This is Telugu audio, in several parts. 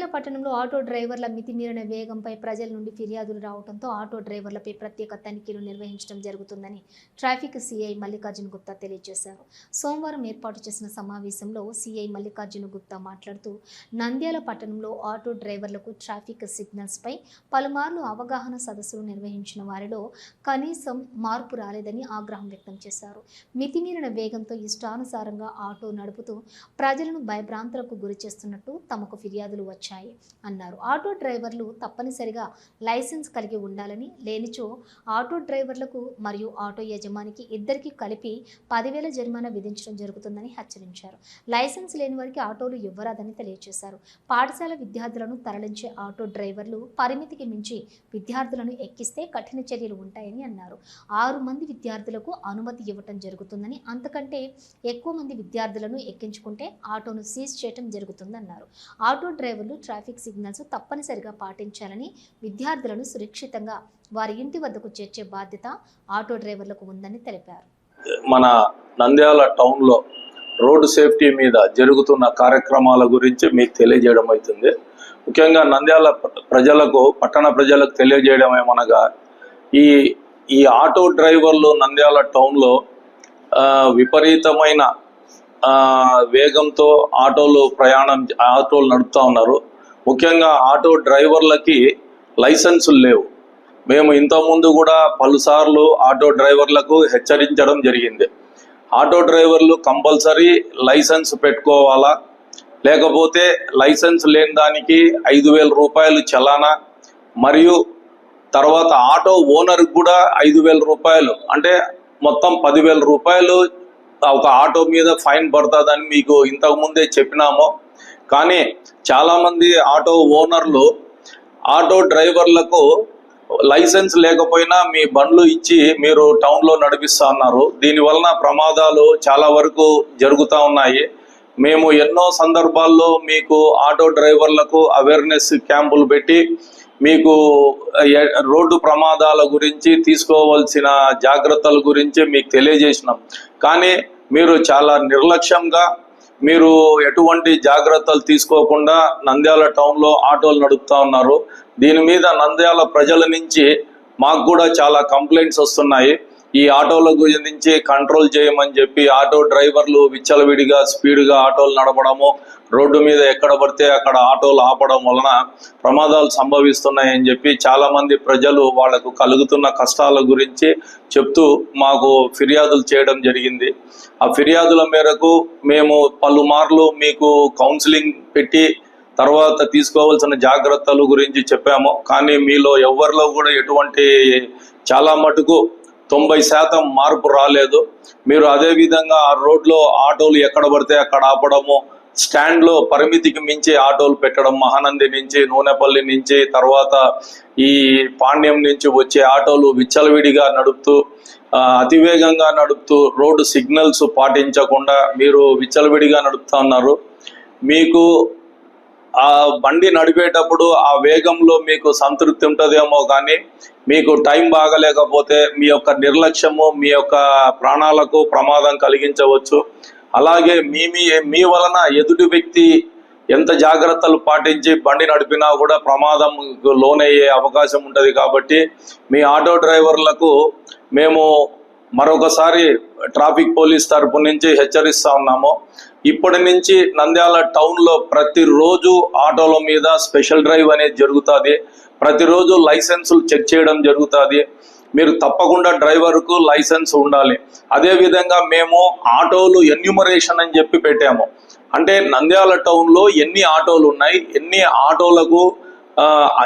నంద్యాల పట్టణంలో ఆటో డ్రైవర్ల మితిమీరిన వేగంపై ప్రజల నుండి ఫిర్యాదులు రావడంతో ఆటో డ్రైవర్లపై ప్రత్యేక తనిఖీలు నిర్వహించడం జరుగుతుందని ట్రాఫిక్ సీఐ మల్లికార్జున గుప్తా తెలియజేశారు. సోమవారం ఏర్పాటు చేసిన సమావేశంలో సీఐ మల్లికార్జున గుప్తా మాట్లాడుతూ నంద్యాల పట్టణంలో ఆటో డ్రైవర్లకు ట్రాఫిక్ సిగ్నల్స్పై పలుమార్లు అవగాహన సదస్సులు నిర్వహించిన వారిలో కనీసం మార్పు రాలేదని ఆగ్రహం వ్యక్తం చేశారు. మితిమీరిన వేగంతో ఇష్టానుసారంగా ఆటో నడుపుతూ ప్రజలను భయభ్రాంతులకు గురి చేస్తున్నట్టు తమకు ఫిర్యాదులు వచ్చాయి. అన్నారు. ఆటో డ్రైవర్లు తప్పనిసరిగా లైసెన్స్ కలిగి ఉండాలని లేనిచో ఆటో డ్రైవర్లకు మరియు ఆటో యజమానికి ఇద్దరికి కలిపి పదివేల జరిమానా విధించడం జరుగుతుందని హెచ్చరించారు. లైసెన్స్ లేని వారికి ఆటోలు ఇవ్వరాదని తెలియజేశారు. పాఠశాల విద్యార్థులను తరలించే ఆటో డ్రైవర్లు పరిమితికి మించి విద్యార్థులను ఎక్కిస్తే కఠిన చర్యలు ఉంటాయని అన్నారు. ఆరు మంది విద్యార్థులకు అనుమతి ఇవ్వటం జరుగుతుందని అంతకంటే ఎక్కువ మంది విద్యార్థులను ఎక్కించుకుంటే ఆటోను సీజ్ చేయటం జరుగుతుందన్నారు. ఆటో డ్రైవర్లు ట్రాఫిక్ సిగ్నల్స్ తప్పనిసరిగా పాటించాలని విద్యార్థులను సురక్షితంగా వారి ఇంటి వద్దకు చేర్చే బాధ్యత ఆటో డ్రైవర్లకు ఉందని తెలిపారు. మన నంద్యాల టౌన్లో రోడ్డు సేఫ్టీ మీద జరుగుతున్న కార్యక్రమాల గురించి మీకు తెలియజేయడం అవుతుంది. ముఖ్యంగా నంద్యాల ప్రజలకు పట్టణ ప్రజలకు తెలియజేయడం ఏమనగా ఈ ఈ ఆటో డ్రైవర్లు నంద్యాల టౌన్లో విపరీతమైన వేగంతో ఆటోలు ప్రయాణం ఆటోలు నడుపుతా ఉన్నారు. ముఖ్యంగా ఆటో డ్రైవర్లకి లైసెన్సులు లేవు. మేము ఇంతకుముందు కూడా పలుసార్లు ఆటో డ్రైవర్లకు హెచ్చరించడం జరిగింది. ఆటో డ్రైవర్లు కంపల్సరీ లైసెన్స్ పెట్టుకోవాలా? లేకపోతే లైసెన్స్ లేని దానికి ఐదు వేల రూపాయలు చలానా? మరియు తర్వాత ఆటో ఓనర్కి కూడా ఐదు వేల రూపాయలు అంటే మొత్తం పదివేల రూపాయలు ఒక ఆటో మీద ఫైన్ పడుతుందని మీకు ఇంతకు ముందే చెప్పినాము. కానీ చాలామంది ఆటో ఓనర్లు ఆటో డ్రైవర్లకు లైసెన్స్ లేకపోయినా మీ బండ్లు ఇచ్చి మీరు టౌన్లో నడిపిస్తా ఉన్నారు దీనివలన ప్రమాదాలు చాలా వరకు జరుగుతూ ఉన్నాయి. మేము ఎన్నో సందర్భాల్లో మీకు ఆటో డ్రైవర్లకు అవేర్నెస్ క్యాంపులు పెట్టి మీకు రోడ్డు ప్రమాదాల గురించి తీసుకోవాల్సిన జాగ్రత్తల గురించి మీకు తెలియజేసినాం. కానీ మీరు చాలా నిర్లక్ష్యంగా మీరు ఎటువంటి జాగ్రత్తలు తీసుకోకుండా నంద్యాల టౌన్లో ఆటోలు నడుపుతా ఉన్నారు. దీని మీద నంద్యాల ప్రజల నుంచి మాకు కూడా చాలా కంప్లైంట్స్ వస్తున్నాయి. ఈ ఆటోలకు గురించి కంట్రోల్ చేయమని చెప్పి ఆటో డ్రైవర్లు విచ్చలవిడిగా స్పీడ్గా ఆటోలు నడపడము రోడ్డు మీద ఎక్కడ పడితే అక్కడ ఆటోలు ఆపడం వలన ప్రమాదాలు సంభవిస్తున్నాయని చెప్పి చాలామంది ప్రజలు వాళ్ళకు కలుగుతున్న కష్టాల గురించి చెప్తూ మాకు ఫిర్యాదులు చేయడం జరిగింది. ఆ ఫిర్యాదుల మేరకు మేము పలుమార్లు మీకు కౌన్సిలింగ్ పెట్టి తర్వాత తీసుకోవాల్సిన జాగ్రత్తలు గురించి చెప్పాము. కానీ మీలో ఎవరిలో కూడా ఎటువంటి చాలా మటుకు తొంభై శాతం మార్పు రాలేదు. మీరు అదే విధంగా ఆ రోడ్లో ఆటోలు ఎక్కడ పడితే అక్కడ ఆపడము స్టాండ్లో పరిమితికి మించి ఆటోలు పెట్టడం మహానంది నుంచి నూనెపల్లి నుంచి తర్వాత ఈ పాండ్యం నుంచి వచ్చే ఆటోలు విచ్చలవిడిగా నడుపుతూ అతివేగంగా నడుపుతూ రోడ్డు సిగ్నల్స్ పాటించకుండా మీరు విచ్చలవిడిగా నడుపుతా ఉన్నారు. మీకు ఆ బండి నడిపేటప్పుడు ఆ వేగంలో మీకు సంతృప్తి ఉంటుందేమో కానీ మీకు టైం బాగలేకపోతే మీ యొక్క నిర్లక్ష్యము మీ యొక్క ప్రాణాలకు ప్రమాదం కలిగించవచ్చు. అలాగే మీ మీ మీ వలన ఎదుటి వ్యక్తి ఎంత జాగ్రత్తలు పాటించి బండి నడిపినా కూడా ప్రమాదం లోనయ్యే అవకాశం ఉంటుంది కాబట్టి మీ ఆటో డ్రైవర్లకు మేము మరొకసారి ట్రాఫిక్ పోలీస్ తరపు నుంచి హెచ్చరిస్తా ఉన్నాము. ఇప్పటి నుంచి నంద్యాల టౌన్లో ప్రతిరోజు ఆటోల మీద స్పెషల్ డ్రైవ్ అనేది జరుగుతుంది. ప్రతిరోజు లైసెన్సులు చెక్ చేయడం జరుగుతుంది. మీరు తప్పకుండా డ్రైవర్కు లైసెన్స్ ఉండాలి. అదేవిధంగా మేము ఆటోలు ఎన్యూమరేషన్ అని చెప్పి పెట్టాము. అంటే నంద్యాల టౌన్లో ఎన్ని ఆటోలు ఉన్నాయి ఎన్ని ఆటోలకు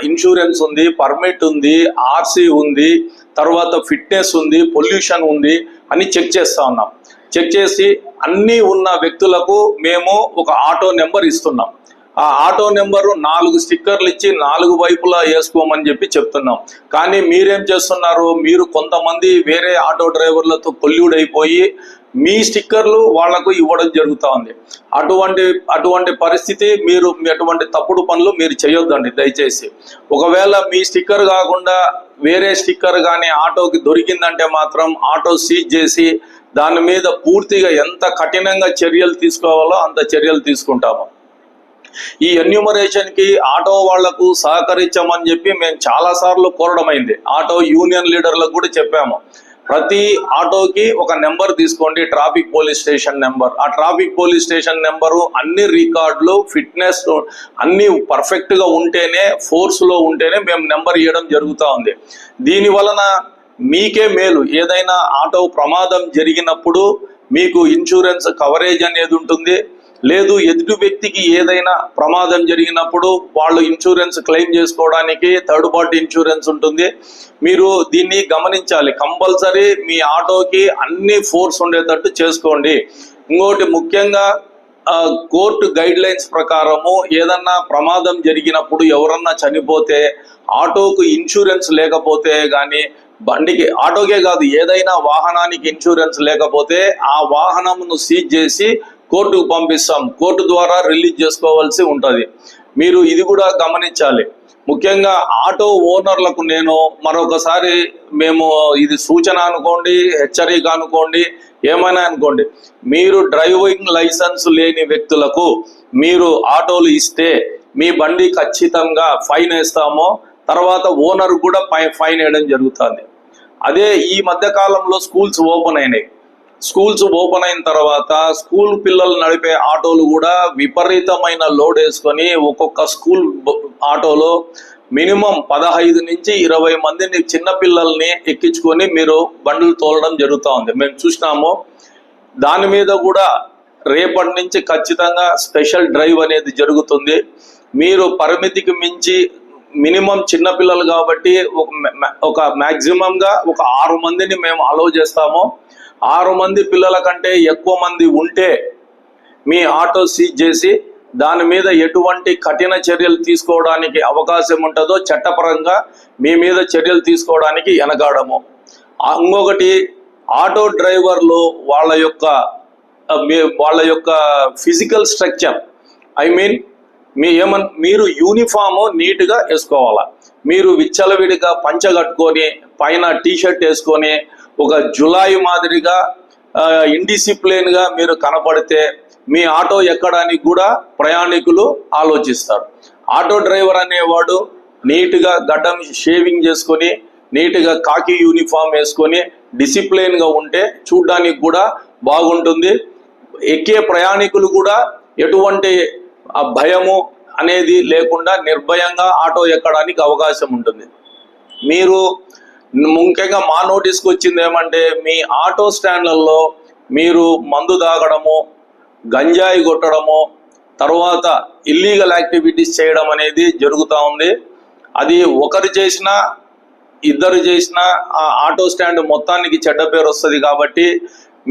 ఇన్సూరెన్స్ ఉంది పర్మిట్ ఉంది ఆర్సీ ఉంది తర్వాత ఫిట్నెస్ ఉంది పొల్యూషన్ ఉంది అని చెక్ చేస్తా ఉన్నాం. చెక్ చేసి అన్నీ ఉన్న వ్యక్తులకు మేము ఒక ఆటో నెంబర్ ఇస్తున్నాం. ఆ ఆటో నెంబరు నాలుగు స్టిక్కర్లు ఇచ్చి నాలుగు వైపులా వేసుకోమని చెప్పి చెప్తున్నాం. కానీ మీరేం చేస్తున్నారు? మీరు కొంతమంది వేరే ఆటో డ్రైవర్లతో కొల్యూడ్ అయిపోయి మీ స్టిక్కర్లు వాళ్ళకు ఇవ్వడం జరుగుతూ ఉంది. అటువంటి అటువంటి పరిస్థితి మీరు మీ అటువంటి తప్పుడు పనులు మీరు చేయొద్దండి దయచేసి. ఒకవేళ మీ స్టిక్కర్ కాకుండా వేరే స్టిక్కర్ కానీ ఆటోకి దొరికిందంటే మాత్రం ఆటో సీజ్ చేసి దాని మీద పూర్తిగా ఎంత కఠినంగా చర్యలు తీసుకోవాలో అంత చర్యలు తీసుకుంటాము. ఈ ఎన్యూమరేషన్కి ఆటో వాళ్ళకు సహకరించామని చెప్పి మేము చాలా సార్లు కోరడమైంది. ఆటో యూనియన్ లీడర్లకు కూడా చెప్పాము. ప్రతి ఆటోకి ఒక నెంబర్ తీసుకోండి ట్రాఫిక్ పోలీస్ స్టేషన్ నెంబర్. ఆ ట్రాఫిక్ పోలీస్ స్టేషన్ నెంబరు అన్ని రికార్డులు ఫిట్నెస్ అన్ని పర్ఫెక్ట్గా ఉంటేనే ఫోర్స్లో ఉంటేనే మేము నెంబర్ ఇవ్వడం జరుగుతూ ఉంది. దీని వలన మీకే మేలు. ఏదైనా ఆటో ప్రమాదం జరిగినప్పుడు మీకు ఇన్సూరెన్స్ కవరేజ్ అనేది ఉంటుంది. లేదు ఎదుటి వ్యక్తికి ఏదైనా ప్రమాదం జరిగినప్పుడు వాళ్ళు ఇన్సూరెన్స్ క్లెయిమ్ చేసుకోవడానికి థర్డ్ పార్టీ ఇన్సూరెన్స్ ఉంటుంది. మీరు దీన్ని గమనించాలి. కంపల్సరీ మీ ఆటోకి అన్ని ఫోర్స్ ఉండేటట్టు చేసుకోండి. ఇంకోటి ముఖ్యంగా కోర్టు గైడ్ లైన్స్ ప్రకారము ఏదన్నా ప్రమాదం జరిగినప్పుడు ఎవరన్నా చనిపోతే ఆటోకు ఇన్సూరెన్స్ లేకపోతే కానీ బండికి ఆటోకే కాదు ఏదైనా వాహనానికి ఇన్సూరెన్స్ లేకపోతే ఆ వాహనమును సీజ్ చేసి కోర్టుకు పంపిస్తాం. కోర్టు ద్వారా రిలీజ్ చేసుకోవాల్సి ఉంటుంది. మీరు ఇది కూడా గమనించాలి. ముఖ్యంగా ఆటో ఓనర్లకు నేను మరొకసారి మేము ఇది సూచన అనుకోండి హెచ్చరిక అనుకోండి ఏమైనా అనుకోండి. మీరు డ్రైవింగ్ లైసెన్స్ లేని వ్యక్తులకు మీరు ఆటోలు ఇస్తే మీ బండి ఖచ్చితంగా ఫైన్ వేస్తామో. తర్వాత ఓనర్ కూడా ఫై ఫైన్ వేయడం జరుగుతుంది. అదే ఈ మధ్య కాలంలో స్కూల్స్ ఓపెన్ అయినాయి. స్కూల్స్ ఓపెన్ అయిన తర్వాత స్కూల్ పిల్లలు నడిపే ఆటోలు కూడా విపరీతమైన లోడ్ వేసుకొని ఒక్కొక్క స్కూల్ ఆటోలో మినిమం పదహైదు నుంచి ఇరవై మందిని చిన్న పిల్లల్ని ఎక్కించుకొని మీరు బండ్లు తోలడం జరుగుతూ ఉంది. మేము చూసినాము. దాని మీద కూడా రేపటి నుంచి ఖచ్చితంగా స్పెషల్ డ్రైవ్ అనేది జరుగుతుంది. మీరు పరిమితికి మించి మినిమం చిన్నపిల్లలు కాబట్టి ఒక ఒక మ్యాక్సిమంగా ఒక ఆరు మందిని మేము అలౌ చేస్తాము. ఆరు మంది పిల్లల కంటే ఎక్కువ మంది ఉంటే మీ ఆటో సీజ్ చేసి దాని మీద ఎటువంటి కఠిన చర్యలు తీసుకోవడానికి అవకాశం ఉంటుందో చట్టపరంగా మీ మీద చర్యలు తీసుకోవడానికి వెనకాడము ఇంకొకటి ఆటో డ్రైవర్లు వాళ్ళ యొక్క మీ- వాళ్ళ యొక్క ఫిజికల్ స్ట్రక్చర్ ఐ మీన్ మీ ఏమన్ మీరు యూనిఫామ్ నీట్గా వేసుకోవాలా. మీరు విచ్చలవిడిగా పంచ కట్టుకొని పైన టీషర్ట్ వేసుకొని ఒక జులాయి మాదిరిగా ఇండిసిప్లిన్గా మీరు కనపడితే మీ ఆటో ఎక్కడానికి కూడా ప్రయాణికులు ఆలోచిస్తారు. ఆటో డ్రైవర్ అనేవాడు నీట్గా గడ్డం షేవింగ్ చేసుకొని నీట్గా కాకి యూనిఫామ్ వేసుకొని డిసిప్లిన్గా ఉంటే చూడ్డానికి కూడా బాగుంటుంది. ఎక్కే ప్రయాణికులు కూడా ఎటువంటి ఆ భయము అనేది లేకుండా నిర్భయంగా ఆటో ఎక్కడానికి అవకాశం ఉంటుంది. మీరు ముఖ్యంగా మా నోటీస్కి వచ్చింది ఏమంటే మీ ఆటో స్టాండ్లలో మీరు మందు తాగడము గంజాయి కొట్టడము తర్వాత ఇల్లీగల్ యాక్టివిటీస్ చేయడం అనేది జరుగుతూ ఉంది. అది ఒకరు చేసినా ఇద్దరు చేసినా ఆ ఆటో స్టాండ్ మొత్తానికి చెడ్డ పేరు వస్తుంది కాబట్టి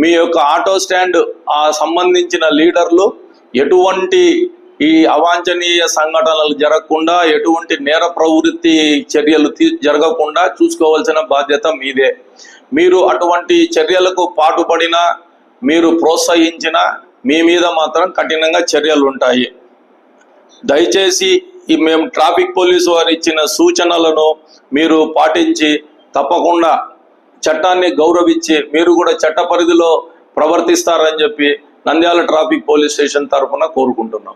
మీ యొక్క ఆటో స్టాండ్ ఆ సంబంధించిన లీడర్లు ఎటువంటి ఈ అవాంఛనీయ సంఘటనలు జరగకుండా ఎటువంటి నేర ప్రవృత్తి చర్యలు తీ- జరగకుండా చూసుకోవాల్సిన బాధ్యత మీదే. మీరు అటువంటి చర్యలకు పాటుపడిన మీరు ప్రోత్సహించిన మీ మీద మాత్రం కఠినంగా చర్యలు ఉంటాయి. దయచేసి ఈ మేము ట్రాఫిక్ పోలీసు వారు ఇచ్చిన సూచనలను మీరు పాటించి తప్పకుండా చట్టాన్ని గౌరవించి మీరు కూడా చట్ట పరిధిలో ప్రవర్తిస్తారని చెప్పి నంద్యాల ట్రాఫిక్ పోలీస్ స్టేషన్ తరఫున కోరుకుంటున్నాం.